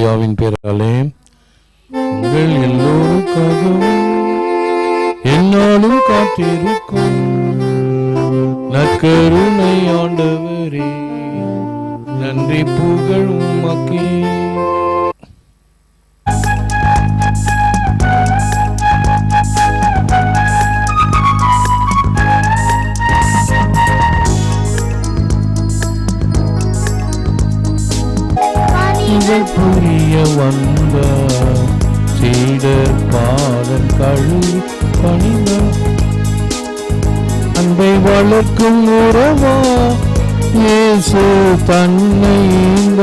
யாவின் பேராலே உங்கள் எல்லோருக்காகவும் என்னாலும் காத்திருக்கும். நற்கருணை ஆண்டவரே நன்றி புகழ் உமக்கே பணிகள் புரிய வந்த சீடர் பாதம் கழுவி பணிந்த அன்பை வளர்க்கும் உறவா இயேசு தன்னை இந்த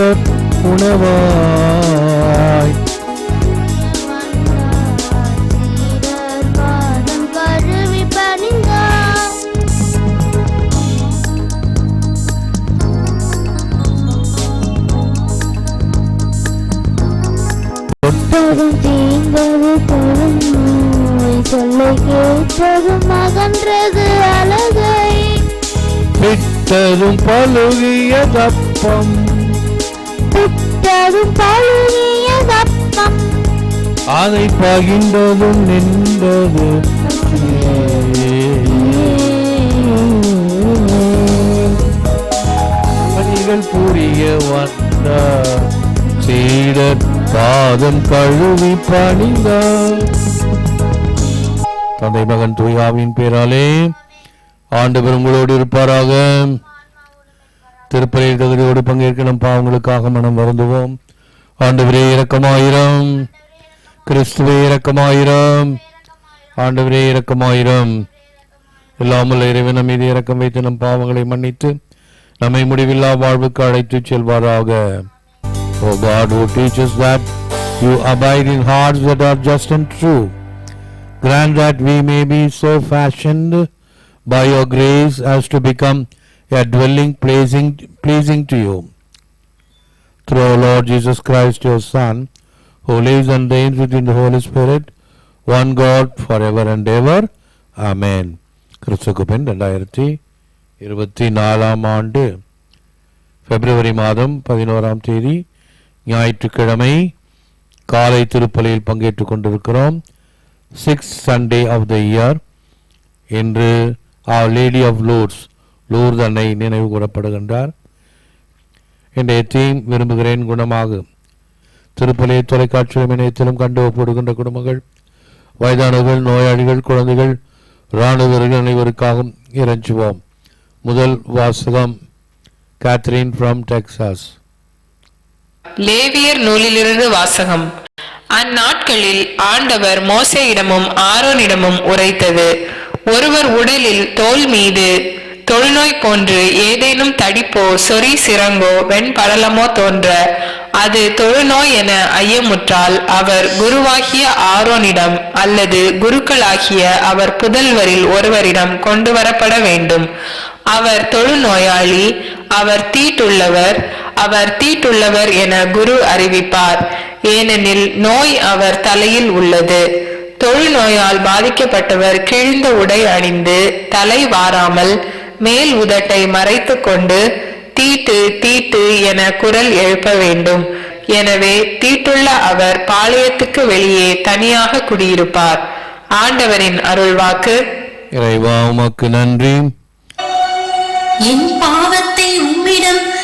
உணவா. தொட்டதும் தீண்டது தொழும் நோய் சொல்லை கேட்டதும் அகன்றது அழகை. விட்டதும் பழுகிய தப்பம். விட்டதும் பழுகிய தப்பம். அதை பகிர்ந்ததும் நின்றது. பணிகள் புரிய வந்த சீடர் பாதம் கழுவி பணிந்தார். தந்தை மகன் தூயாவின் பேராலே ஆண்டவர் உங்களோடு இருப்பாராக. திருப்பலியில் தகுதியோடு பங்கேற்கணும் பாவங்களுக்காக மனம் வருந்துவோம். ஆண்டவரே இரக்கமாயிரம். கிறிஸ்துவே இரக்கமாயிரம். ஆண்டவரே இரக்கமாயிரம். இல்லாமல் இறைவன் மீது இரக்கம் வைத்து நம் பாவங்களை மன்னித்து நம்மை முடிவில்லா வாழ்வுக்கு அழைத்துச் செல்வாராக. O God, who teaches that you abide in hearts that are just and true, grant that we may be so fashioned by your grace as to become a dwelling pleasing, pleasing to you. Through our Lord Jesus Christ, your Son, who lives and reigns within the Holy Spirit, one God forever and ever. Amen. ക്രിസ്തുക്ക് പിൻ രണ്ടായിരത്തി ഇരുപത്തി നാലാം ആണ്ട് ഫെബ്രുവരി മാതം ஞாயிற்றுக்கிழமை காலை திருப்பலியில் பங்கேற்றுக் கொண்டிருக்கிறோம். Six Sunday of the year என்று ஆர் லேடி ஆஃப் லூர்ஸ் லூர்து அன்னை நினைவு கூறப்படுகின்றார். இன்றைய தீம் விரும்புகிறேன் குணமாகும் திருப்பலியை தொலைக்காட்சியிலும் இணையத்திலும் கண்டு ஒப்பிடுகின்ற குடும்பங்கள் வயதானவர்கள் நோயாளிகள் குழந்தைகள் இராணுவர்கள் அனைவருக்காகவும் இறைஞ்சுவோம். முதல் வாசகம் கேத்ரின் ஃப்ரம் டெக்சாஸ் லேவியர் நூலிலிருந்து வாசகம். அந்நாட்களில் ஆண்டவர் மோசையிடமும் ஆரோனிடமும் உரைத்தது. ஒருவர் உடலில் தோல் மீது தொழுநோய் போன்று ஏதேனும் தடிப்போ சொறி சிறங்கோ வெண்படலமோ தோன்ற அது தொழுநோய் என ஐயமுற்றால் அவர் குருவாகிய ஆரோனிடம் அல்லது குருக்களாகிய அவர் புதல்வரில் ஒருவரிடம் கொண்டு வரப்பட வேண்டும். அவர் தொழுநோயாளி அவர் தீட்டுள்ளவர் அவர் தீட்டுள்ளவர் என குரு அறிவிப்பார். ஏனெனில் நோய் அவர் தலையில் உள்ளது. தொழுநோயால் பாதிக்கப்பட்டவர் கிழிந்த உடை அணிந்து தலை வாராமல் மேல் உதட்டை மறைத்துக் கொண்டு தீட்டு தீட்டு என குரல் எழுப்ப வேண்டும். எனவே தீட்டுள்ள அவர் பாளையத்துக்கு வெளியே தனியாக குடியிருப்பார். ஆண்டவரின் அருள்வாக்கு. இறைவா உமக்கு நன்றி. என் பாவத்தை உம்மிடம்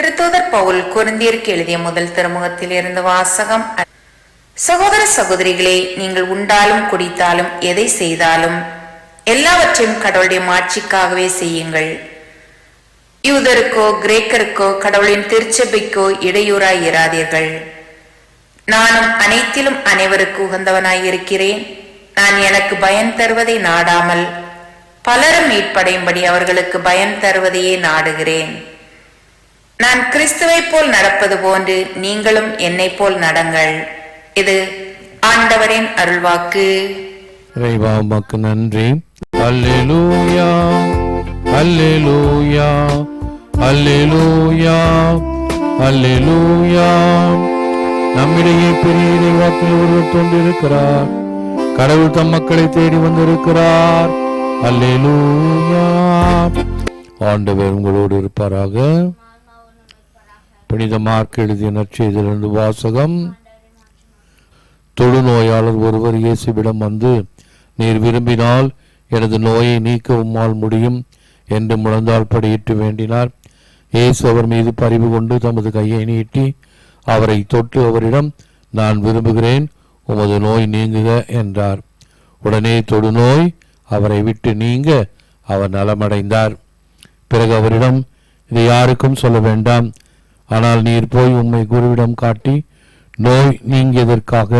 திருத்தூதர் பவுல் குருந்தியருக்கு எழுதிய முதல் திருமுகத்தில் இருந்து வாசகம். சகோதர சகோதரிகளே நீங்கள் உண்டாலும் குடித்தாலும் எதை செய்தாலும் எல்லாவற்றையும் கடவுளுடைய மாட்சிக்காகவே செய்யுங்கள். யூதருக்கோ கிரேக்கருக்கோ கடவுளின் திருச்சபைக்கோ இடையூறாய் இராதீர்கள். நானும் அனைத்திலும் அனைவருக்கு உகந்தவனாய் இருக்கிறேன். நான் எனக்கு பயன் தருவதை நாடாமல் பலரும் மீட்படையும்படி அவர்களுக்கு பயன் தருவதையே நாடுகிறேன். நான் கிறிஸ்துவை போல் நடப்பது போன்று நீங்களும் என்னை போல் நடங்கள். இது ஆண்டவரின் அருள்வாக்கு. இறைவா உமக்கு நன்றி. அல்லேலூயா அல்லேலூயா அல்லேலூயா அல்லேலூயா. நம்மிடையே பெரிய இறைவாக்கில் ஒருவர் தோன்றிருக்கிறார். கடவுள் தம் மக்களை தேடி வந்திருக்கிறார். அல்லேலூயா. ஆண்டவர் உங்களோடு இருப்பாராக. புனித மார்க் எழுதிய நற்செய்திலிருந்து வாசகம். தொழுநோயாளர் ஒருவர் இயேசுவிடம் வந்து நீர் விரும்பினால் எனது நோயை நீக்க உம்மால் முடியும் என்று முழந்தால் படியிட்டு வேண்டினார். இயேசு அவர் மீது பரிவு கொண்டு தமது கையை நீட்டி அவரை தொட்டு அவரிடம் நான் விரும்புகிறேன் உமது நோய் நீங்குக என்றார். உடனே தொடுநோய் அவரை விட்டு நீங்க அவர் நலமடைந்தார். பிறகு அவரிடம் இதை யாருக்கும் சொல்ல வேண்டாம் ஆனால் நீர் போய் உம்மை குருவிடம் காட்டி நோய் நீங்கியதற்காக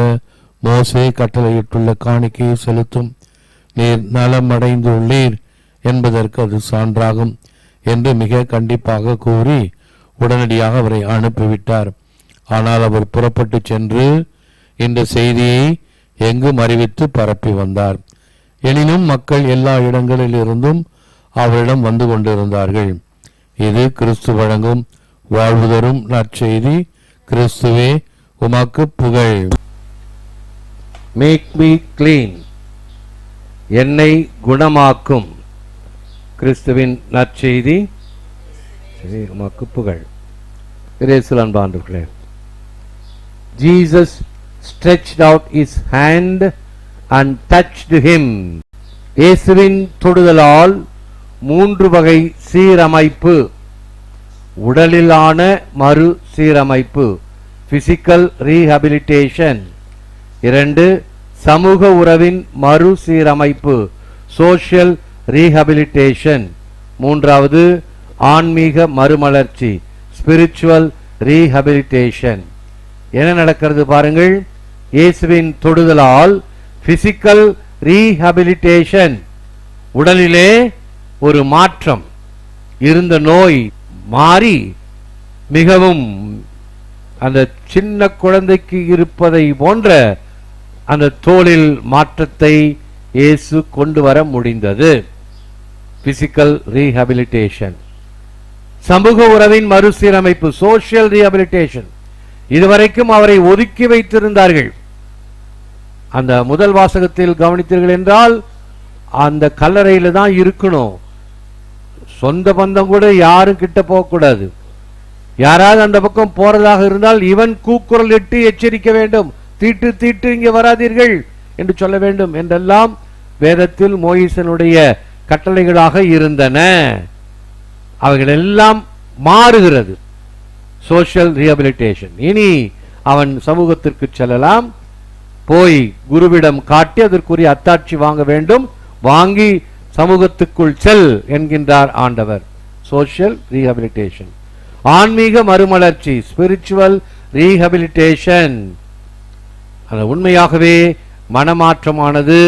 மோசே கட்டளையிட்டுள்ள காணிக்கையை செலுத்தும். நீர் நலமடைந்துள்ளீர் என்பதற்கு அது சான்றாகும் என்று மிக கண்டிப்பாக கூறி உடனடியாக அவரை அனுப்பிவிட்டார். ஆனால் அவர் புறப்பட்டு சென்று இந்த செய்தியை எங்கும் அறிவித்து பரப்பி வந்தார். எனினும் மக்கள் எல்லா இடங்களிலிருந்தும் அவரிடம் வந்து கொண்டிருந்தார்கள். இது கிறிஸ்து வழங்கும் வாழ்வு தரும் நற்செய்தி கிறிஸ்துவே உமாக்கு புகழ். மேக் மீ கிளீன் என்னை குணமாக்கும். கிறிஸ்துவின் நற்செய்தி உமாக்கு புகழ். இயேசுவில் அன்பாண்டவர்களே Jesus stretched out his hand and touched him இயேசுவின் தொடுதலால் மூன்று வகை சீரமைப்பு உடலிலான மறு சீரமைப்பு பிசிக்கல் ரீஹபிலிட்டேஷன் இரண்டு சமூக உறவின் மறு சீரமைப்பு சோஷியல் ரீஹபிலிட்டேஷன் மூன்றாவது ஆன்மீக மறுமலர்ச்சி ஸ்பிரிச்சுவல் ரீஹபிலிட்டேஷன் என்ன நடக்கிறது பாருங்கள்? இயேசுவின் தொடுதலால் பிசிக்கல் ரீஹபிலிட்டேஷன் உடலிலே ஒரு மாற்றம் இருந்த நோய் மாறி மிகவும் அந்த சின்ன குழந்தைக்கு இருப்பதை போன்ற அந்த தோளில் மாற்றத்தை இயேசு கொண்டு வர முடிந்தது. பிசிக்கல் ரீஹபிலிட்டேஷன் சமூக உறவின் மறுசீரமைப்பு சோசியல் ரீஹபிலிட்டேஷன் இதுவரைக்கும் அவரை ஒதுக்கி வைத்திருந்தார்கள். அந்த முதல் வாசகத்தில் கவனித்தீர்கள் என்றால் அந்த கல்லறையில தான் இருக்கணும். சொந்த பந்தம் கூட யாரும் கிட்ட போகக்கூடாது. யாராவது அந்த பக்கம் போறதாக இருந்தால் இவன் கூக்குரல் இட்டு எச்சரிக்க வேண்டும். தீட்டு தீட்டு இங்கே வராதீர்கள் என்று சொல்ல வேண்டும். என்றெல்லாம் வேதத்தில் மோயிசனுடைய கட்டளைகளாக இருந்தன. அவைகளெல்லாம் மாறுகிறது. சோஷியல் ரீஹபிலிட்டேஷன் இனி அவன் சமூகத்திற்கு செல்லலாம். போய் குருவிடம் காட்டி அதற்குரிய அத்தாட்சி வாங்க வேண்டும். வாங்கி சமூகத்துக்குள் செல் என்கின்றார் ஆண்டவர். சோஷியல் ரீஹபிலிட்டேஷன் ஆன்மீக மறுமலர்ச்சி ஸ்பிரிச்சுவல் ரீஹபிலிட்டேஷன் அந்த உண்மையாகவே மனமாற்றமானது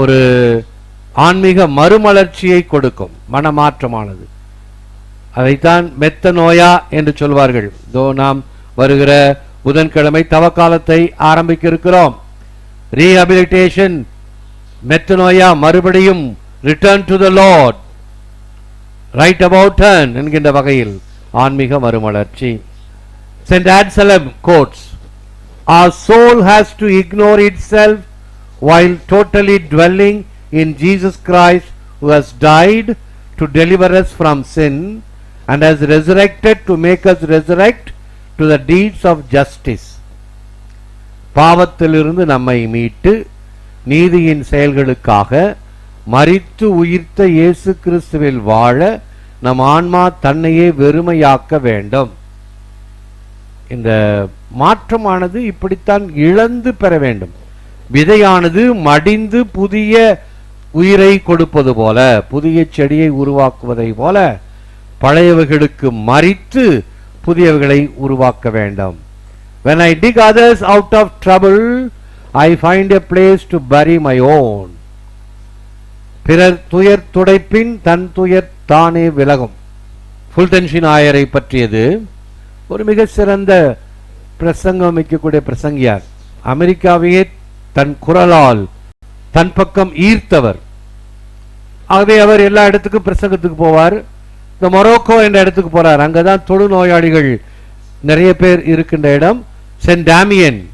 ஒரு ஆன்மீக மறுமலர்ச்சியை கொடுக்கும். மனமாற்றமானது. அதைத்தான் மெத்த நோயா என்று சொல்வார்கள். இதோ நாம் வருகிற புதன்கிழமை தவக்காலத்தை ஆரம்பிக்க இருக்கிறோம். Rehabilitation மெத்த நோயா மறுபடியும் return to the lord right about turn என்கின்ற வகையில் ஆன்மீக மறுமலர்ச்சி send ஆட்சலம் quotes Our soul has to ignore itself while totally dwelling in Jesus Christ who has died to deliver us from sin and has resurrected to make us resurrect to the deeds of justice. பாவத்திலிருந்து நம்மை மீட்டு நீதியின் செயல்களுக்காக மறித்து உயிர்த்த இயேசு கிறிஸ்துவில் வாழ நம் ஆன்மா தன்னையே வெறுமையாக்க வேண்டும். இந்த மாற்றமானது இப்படித்தான் இழந்து பெற வேண்டும். விதையானது மடிந்து புதிய உயிரை கொடுப்பது போல புதிய செடியை உருவாக்குவதை போல பழையவைகளுக்கு மறித்து புதியவைகளை உருவாக்க வேண்டும். When i dig others out of trouble I find a place to bury my own பிறர் துயர் துடைப்பின் தன் துயர் தானே விலகும். ஃபுல்டென்ஷின் ஆயரை பற்றியது ஒரு மிக சிறந்த பிரசங்கம் வைக்கக்கூடிய பிரசங்கியார். அமெரிக்காவையே தன் குரலால் தன் பக்கம் ஈர்த்தவர். ஆகவே அவர் எல்லா இடத்துக்கும் பிரசங்கத்துக்கு போவார். இந்த மொரோக்கோ என்ற இடத்துக்கு போறார். அங்கதான் தொழுநோயாளிகள் நிறைய பேர் இருக்கின்ற இடம். சென்ட் டேமியன்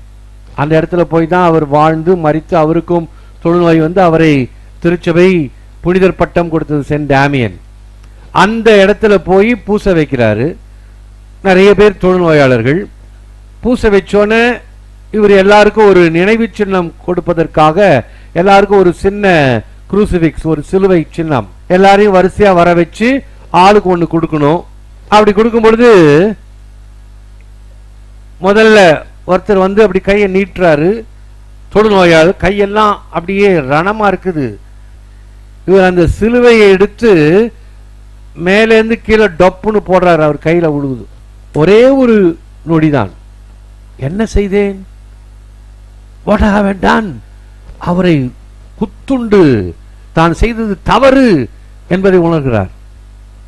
அந்த இடத்துல போய் தான் அவர் வாழ்ந்து மறித்து அவருக்கும் தொழுநோய் வந்து அவரை திருச்சபை புனிதர் பட்டம் கொடுத்தது சென்ட் டேமியன். அந்த இடத்துல போய் பூச வைக்கிறாரு. நிறைய பேர் தொழுநோயாளர்கள். பூச வச்சோன்னே இவர் எல்லாருக்கும் ஒரு நினைவு சின்னம் கொடுப்பதற்காக எல்லாருக்கும் ஒரு சின்ன குரூசிபிக்ஸ் ஒரு சிலுவை சின்னம். எல்லாரையும் வரிசையா வர வச்சு ஆளுக்கு ஒன்று கொடுக்கணும். அப்படி கொடுக்கும் பொழுது முதல்ல ஒருத்தர் வந்து அப்படி கையை நீட்டுறாரு. தொழுநோயாளர் கையெல்லாம் அப்படியே ரணமா இருக்குது. இவர் அந்த சிலுவையை எடுத்து மேலேருந்து கீழே டப்புன்னு போடுறாரு அவர் கையில விழுகுது ஒரே ஒரு நொடிதான். என்ன செய்தேன்? வாட் ஹாவ் டன் அவரை குத்துண்டு தான் செய்தது தவறு என்பதை உணர்கிறார்.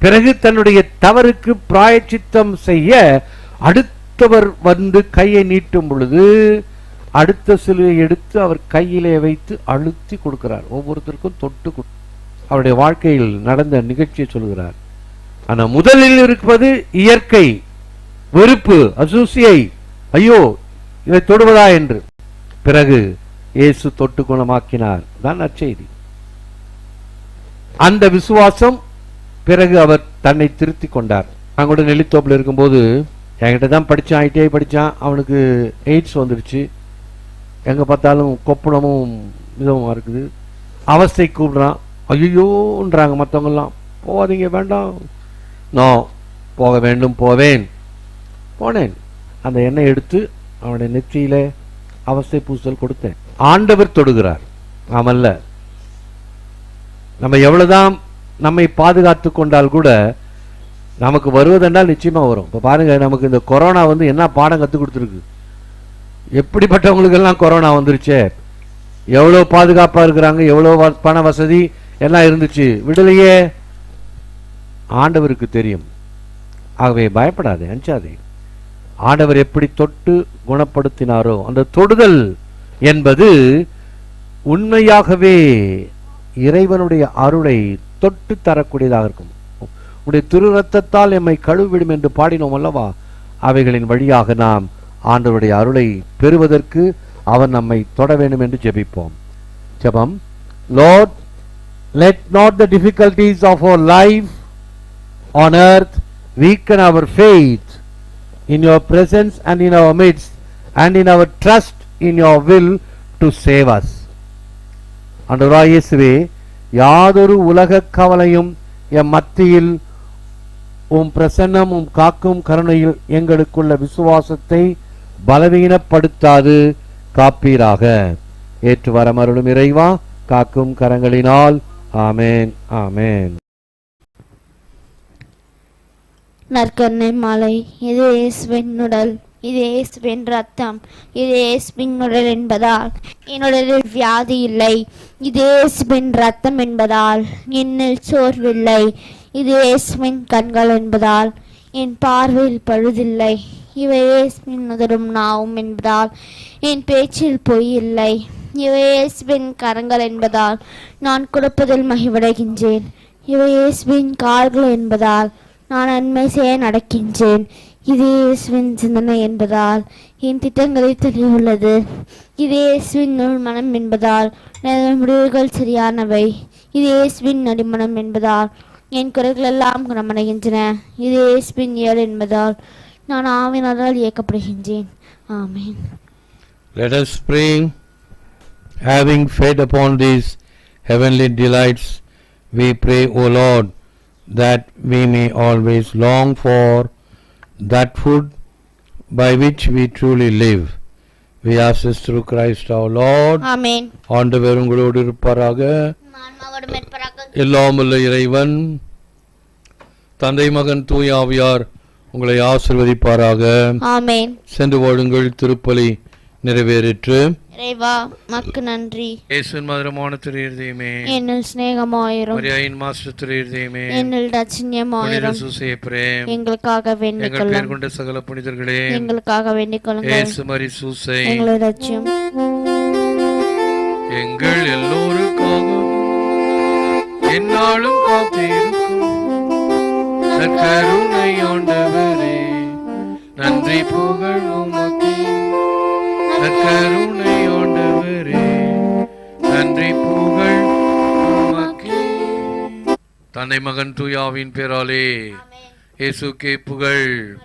பிறகு தன்னுடைய தவறுக்கு பிராயச்சித்தம் செய்ய அடுத்தவர் வந்து கையை நீட்டும் பொழுது அடுத்த சிலுவை எடுத்து அவர் கையிலே வைத்து அழுத்தி கொடுக்கிறார். ஒவ்வொருத்தருக்கும் தொட்டு அவருடைய வாழ்க்கையில் நடந்த நிகழ்ச்சியை சொல்கிறார். ஆனால் முதலில் இருப்பது இயற்கை வெறுப்பு அசூசியை. ஐயோ இதை தொடுவதா என்று. பிறகு இயேசு தொட்டு குணமாக்கினார். தான் நற்செய்தி. அந்த விசுவாசம் பிறகு அவர் தன்னை திருத்தி கொண்டார். நான் நெல்லித்தோப்பில் இருக்கும்போது என்கிட்ட தான் படித்தான் ஐடிஐ படித்தான் அவனுக்கு எய்ட்ஸ் வந்துடுச்சு. எங்கே பார்த்தாலும் கொப்பளமும் இதுவும் இருக்குது. அவஸ்தை கூப்பிட்றான். ஐயோன்றாங்க மற்றவங்கெல்லாம் போகாதீங்க வேண்டாம். நான் போக வேண்டும் போவேன். போனேன். அந்த எண்ணெய் எடுத்து அவனுடைய நெற்றியில அவஸ்தை பூசல் கொடுத்தேன். ஆண்டவர் தொடுகிறார். ஆமல்ல. நம்ம எவ்வளவுதான் நம்மை பாதுகாத்து கொண்டால் கூட நமக்கு வருவதென்றால் நிச்சயமா வரும். இப்போ பாருங்க நமக்கு இந்த கொரோனா வந்து என்ன பாடம் கற்றுக் கொடுத்துருக்கு? எப்படிப்பட்டவங்களுக்கெல்லாம் கொரோனா வந்துருச்சே? எவ்வளோ பாதுகாப்பாக இருக்கிறாங்க எவ்வளோ பண வசதி எல்லாம் இருந்துச்சு? விடலையே. ஆண்டவருக்கு தெரியும். ஆகவே பயப்படாதே அஞ்சாதே. ஆண்டவர் எப்படி தொட்டு குணப்படுத்தினாரோ அந்த தொடுதல் என்பது உண்மையாகவே இறைவனுடைய அருளை தொட்டு தரக்கூடியதாக இருக்கும். உடைய திரு ரத்தத்தால் எம்மை கழுவிடும் என்று பாடினோம் அல்லவா? அவைகளின் வழியாக நாம் ஆண்டவருடைய அருளை பெறுவதற்கு அவர் நம்மை தொட வேண்டும் என்று ஜெபிப்போம். ஜெபம். Lord let not the difficulties of our life on earth weaken our faith in your presence and in our midst and in our trust in your will to save us ஆண்டவராய் யாதொரு உலக கவலையும் எம் மத்தியில் உம் பிரசன்னம் உம் காக்கும் கருணையில் எங்களுக்குள்ள விசுவாசத்தை பலவீனப்படுத்தாது காப்பீராக. ஏற்று வரமருளும் இறைவா காக்கும் கரங்களினால். ஆமேன் ஆமேன். நற்கருணை மாலை. இது இயேசுவின் உடல் இது இயேசுவின் ரத்தம் இது இயேசுவின் உடல் என்பதால். என்னுடலில் வியாதி இல்லை இது இயேசுவின் ரத்தம் என்பதால். என்னில் சோர்வில்லை இது ஏஸ்மின் கண்கள் என்பதால் என் பார்வையில் பழுதில்லை. இவை ஏஸ்மின் உதடும் நாவும் என்பதால் என் பேச்சில் பொய் இல்லை. இவை இயேசுவின் கரங்கள் என்பதால் நான் கொடுப்பதில் மகிழ்வடைகின்றேன். இவை இயேசுவின் கால்கள் என்பதால் நான் நன்மை செய்ய நடக்கின்றேன். இது இயேசுவின் சிந்தனை என்பதால் என் திட்டங்களில் தெளிவுள்ளது. இது இயேசுவின் நூல் மனம் என்பதால் எனது முடிவுகள் சரியானவை. இது இயேசுவின் நடிமனம் என்பதால் என் குறைகள் எல்லாம் குணமடைகின்றன இது இயேசுவின் இயல் என்பதால் நான் ஆவினரால் இயக்கப்படுகின்றேன் ஆமென் Let us pray. Having fed upon these heavenly delights, we pray, O Lord, that we may always long for that food by which we truly live. We ask this through Christ our Lord. ஆமென் ஆண்டவர் உங்களோடு இருப்பாராக எல்லாம் உள்ள இறைவன் தந்தை மகன் தூய ஆவியார் உங்களை ஆசிர்வதிப்பாராக. ஆமென். சென்று வாழுங்கள் திருப்பலி நிறைவேறிற்று. இறைவா மக்கு நன்றி. இயேசுவின் மதுரமான திரையுதயமே என்னில் சிநேகமாயிரும். மரியாயின் மாஸ்டர் திரையுதயமே என்னில் புனித தட்சியமாயிரும் சூசையை பிரேம் எங்களுக்காக வேண்டிக் எங்கள் கொண்ட சகல புனிதர்களே. எங்களுக்காக வேண்டிக் கொள்ளுங்கள். இயேசு மரி சூசை எங்களை ரட்சியும். எங்கள் எல்லோரும் என்னாலும் காத்திருக்கும். நற்கருணை ஆண்டவரே நன்றி புகழ் உமக்கு. நற்கருணை ஆண்டவரே நன்றி புகழ் உமக்கு. தன்னை மகன் தூயாவின் பேராலே இயேசுக்கே புகழ்.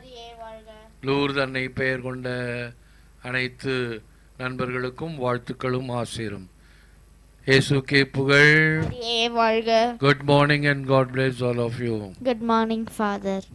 லூர் தன்னை பெயர் கொண்ட அனைத்து நண்பர்களுக்கும் வாழ்த்துக்களும் ஆசிரும். இயேசுக்கே புகழ் வாழ்க good morning and God bless all of you good morning father